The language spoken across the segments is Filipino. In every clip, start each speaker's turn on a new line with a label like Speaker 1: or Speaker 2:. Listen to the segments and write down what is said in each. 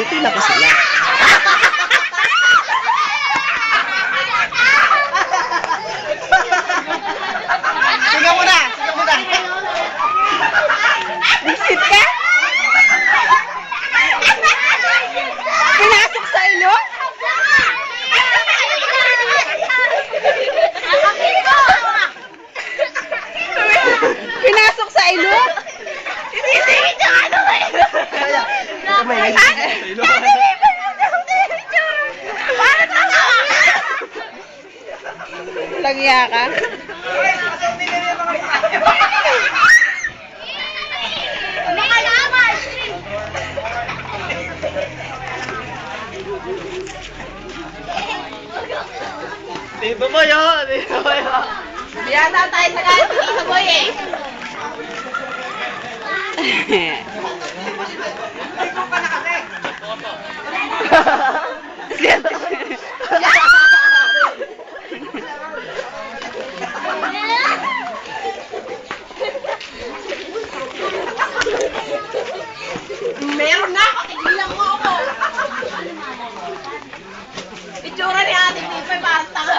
Speaker 1: Buti na kasi lang. Sige mo na! Sige mo na!
Speaker 2: Visit ka? Pinasok sa ilong? Pinasok sa ilong? Sinisingit yung ano ba yun?
Speaker 1: Kamay,
Speaker 2: Ha?
Speaker 1: sa ilong.
Speaker 2: Paano ka? Lagya ka?
Speaker 1: Di ba mo yun? Di ba mo yun?
Speaker 2: Biyata tayo sa kahit sa boy eh. Meron na ako, tigilan mo ako. Itsura ni Ate Tipay, parang tanga.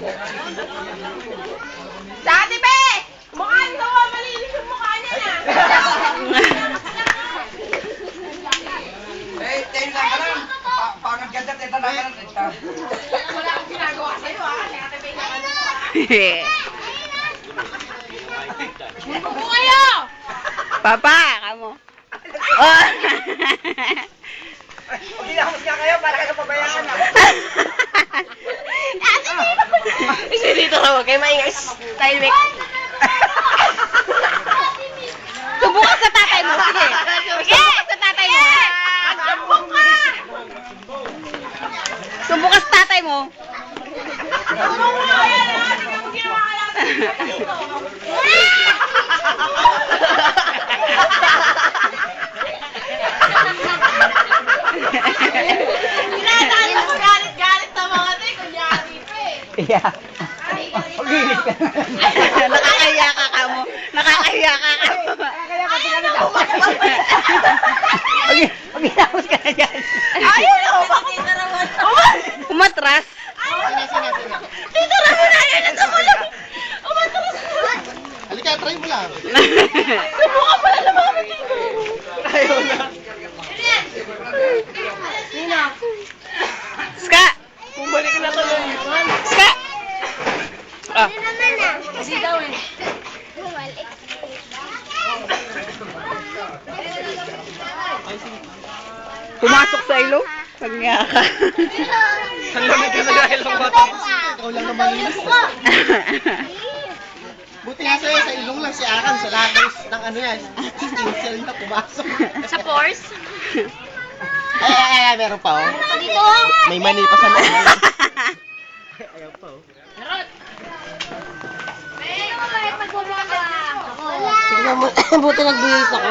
Speaker 2: Sa Ate Be! Mukha nito, ah, malinis yung mukha niya na.
Speaker 3: Eh, tayo lang ka lang. Pa- Parang ganda, tayo lang ka lang.
Speaker 2: Wala akong ginagawa sa'yo, ah. Si Ate Be, naman ako, ah. Buko kayo! Papa, kamo. Oh.
Speaker 3: Pagkilamos nga kayo, para ka pabayaan
Speaker 2: huwag kayo maingay. Tahimik. Subukan sa tatay mo, sige. Sige, sa tatay mo. Sumbok ka! Subukan sa tatay mo. Tinatalo ko galit-galit na mga te, kunyari pa eh.
Speaker 1: Yeah.
Speaker 2: Ay,
Speaker 1: Paglinis ka.
Speaker 2: Nakakahiya ka ka mo. Nakakahiya ka ka mo.
Speaker 1: Kaya ka tingnan daw. Pag pagkilamos ka na dyan.
Speaker 2: Ayaw na umakot. Umatras. Tito Ramon, ayaw na tumulong. Umatras.
Speaker 1: Halika, try mo lang.
Speaker 2: Subukan mo na naman kami dito.
Speaker 1: Ayaw na.
Speaker 2: Nina. Ska.
Speaker 1: Bumalik na ka lang.
Speaker 2: Ska. Ah.
Speaker 4: Kasi daw eh.
Speaker 2: Pumasok sa ilong? Pagnya ka.
Speaker 1: Ang lamig ka na dahil ang bata. Ikaw lang na malinis. Buti nga sa'yo, sa ilong lang si Akan, sa lahat ng, ano yan, skin cell na pumasok.
Speaker 4: Sa pores?
Speaker 1: Ay, ay, ay, meron pa oh.
Speaker 4: Dito!
Speaker 1: May mani pa sa loob. Ayaw pa oh. Tingnan mo, buti nagbihis ako.